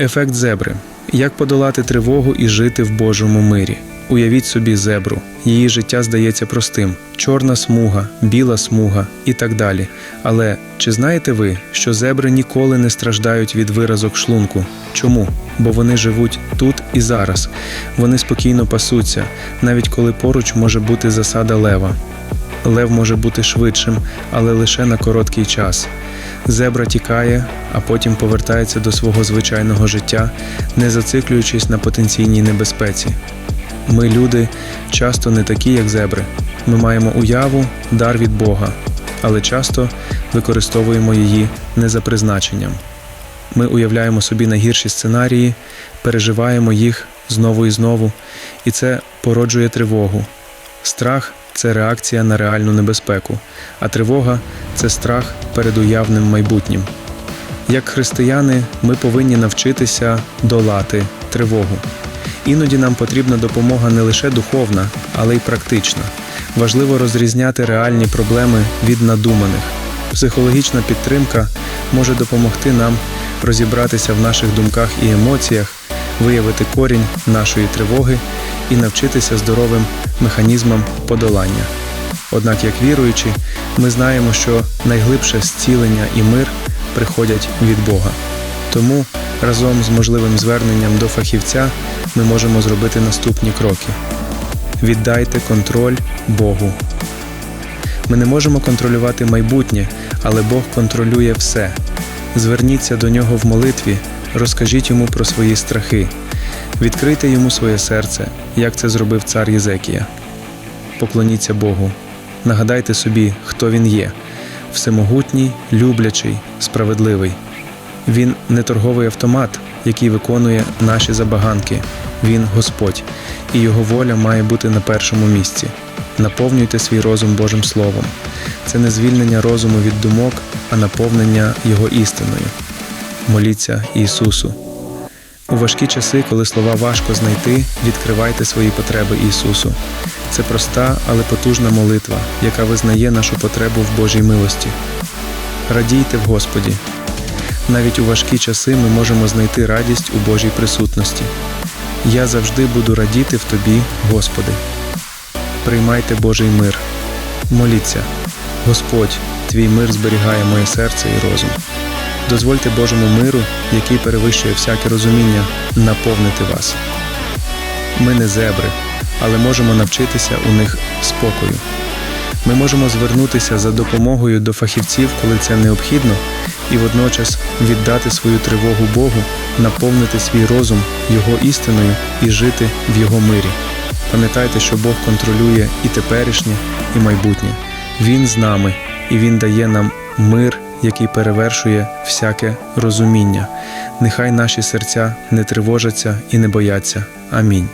Ефект зебри. Як подолати тривогу і жити в Божому мирі? Уявіть собі зебру. Її життя здається простим: чорна смуга, біла смуга і так далі. Але чи знаєте ви, що зебри ніколи не страждають від виразок шлунку? Чому? Бо вони живуть тут і зараз. Вони спокійно пасуться, навіть коли поруч може бути засада лева. Лев може бути швидшим, але лише на короткий час. Зебра тікає, а потім повертається до свого звичайного життя, не зациклюючись на потенційній небезпеці. Ми, люди, часто не такі, як зебри. Ми маємо уяву, дар від Бога, але часто використовуємо її не за призначенням. Ми уявляємо собі найгірші сценарії, переживаємо їх знову і знову, і це породжує тривогу. Страх це реакція на реальну небезпеку, а тривога це страх перед уявним майбутнім. Як християни, ми повинні навчитися долати тривогу. Іноді нам потрібна допомога не лише духовна, але й практична. Важливо розрізняти реальні проблеми від надуманих. Психологічна підтримка може допомогти нам розібратися в наших думках і емоціях, виявити корінь нашої тривоги і навчитися здоровим механізмам подолання. Однак, як віруючі, ми знаємо, що найглибше зцілення і мир приходять від Бога. Тому разом з можливим зверненням до фахівця ми можемо зробити наступні кроки. Віддайте контроль Богу. Ми не можемо контролювати майбутнє, але Бог контролює все. Зверніться до нього в молитві, розкажіть йому про свої страхи, відкрийте йому своє серце, як це зробив цар Єзекія. Поклоніться Богу, нагадайте собі, хто він є всемогутній, люблячий, справедливий. Він не торговий автомат, який виконує наші забаганки. Він Господь, і його воля має бути на першому місці. Наповнюйте свій розум Божим Словом. Це не звільнення розуму від думок, а наповнення його істиною. Моліться Ісусу. У важкі часи, коли слова важко знайти, відкривайте свої потреби Ісусу. Це проста, але потужна молитва, яка визнає нашу потребу в Божій милості. Радійте в Господі. Навіть у важкі часи ми можемо знайти радість у Божій присутності. Я завжди буду радіти в Тобі, Господи. Приймайте Божий мир. Моліться, Господь, Твій мир зберігає моє серце і розум. Дозвольте Божому миру, який перевищує всяке розуміння, наповнити вас. Ми не зебри, але можемо навчитися у них спокою. Ми можемо звернутися за допомогою до фахівців, коли це необхідно, і водночас віддати свою тривогу Богу, наповнити свій розум Його істиною і жити в Його мирі. Пам'ятайте, що Бог контролює і теперішнє, і майбутнє. Він з нами, і Він дає нам мир, який перевершує всяке розуміння. Нехай наші серця не тривожаться і не бояться. Амінь.